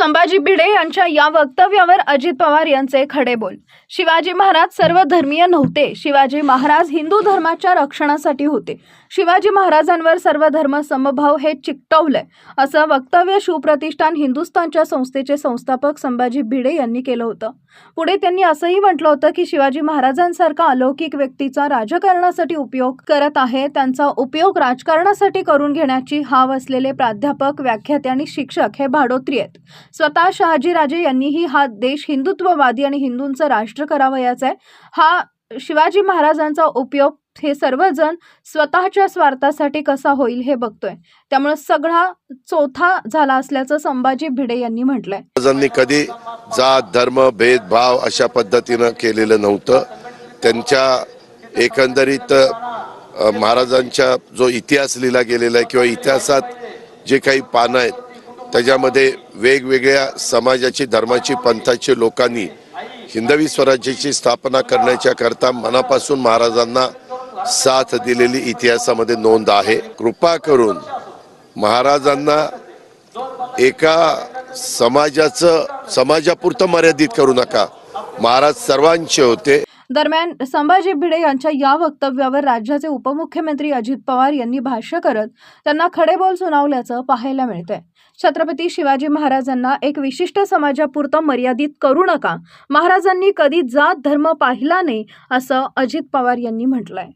संभाजी भिडे यांच्या या वक्तव्यावर अजित पवार यांचे खडे बोल शिवाजी महाराज सर्व धर्मीय नव्हते. शिवाजी महाराज हिंदू धर्माच्या रक्षणासाठी होते. शिवाजी महाराजांवर सर्व धर्म समभाव हे चिकटवलंय असं वक्तव्य शिवप्रतिष्ठान हिंदुस्थानच्या संस्थेचे संस्थापक संभाजी भिडे यांनी केलं होतं. पुढे त्यांनी असंही म्हटलं होतं की शिवाजी महाराजांसारखा अलौकिक व्यक्तीचा राजकारणासाठी उपयोग करत आहे त्यांचा उपयोग राजकारणासाठी करून घेण्याची हाव असलेले प्राध्यापक व्याख्याते आणि शिक्षक हे भाडोत्री आहेत. स्वतः शहाजीराजे यांनीही हा देश हिंदुत्ववादी आणि हिंदूंचं राष्ट्र करावयाचा आहे. हा शिवाजी महाराजांचा उपयोग हे सर्वजण स्वतःच्या स्वार्थासाठी कसा होईल हे बघतोय. त्यामुळे सगळा चौथा झाला असल्याचं संभाजी भिडे यांनी म्हटलंय. महाराजांनी कधी जात धर्म भेदभाव अशा पद्धतीनं केलेलं नव्हतं. त्यांच्या एकंदरीत महाराजांच्या जो इतिहास लिहिला गेलेला आहे किंवा इतिहासात जे काही पानं आहेत त्याच्यामध्ये वेगवेगळ्या समाजाची धर्माची पंथाची लोकांनी हिंदवी स्वराज्याची स्थापना करण्याच्या करता मनापासून महाराजांना साथ दिलेली इतिहासामध्ये नोंद आहे. कृपा करून महाराजांना एका समाजाचं समाजापुरतं मर्यादित करू नका. महाराज सर्वांचे होते. दरम्यान संभाजी भिडे यांच्या या वक्तव्यावर राज्याचे उपमुख्यमंत्री अजित पवार यांनी भाष्य करत त्यांना खडेबोल सुनावल्याचं पाहायला मिळतंय. छत्रपती शिवाजी महाराजांना एक विशिष्ट समाजापुरतं मर्यादित करू नका. महाराजांनी कधी जात धर्म पाहिला नाही असं अजित पवार यांनी म्हटलंय.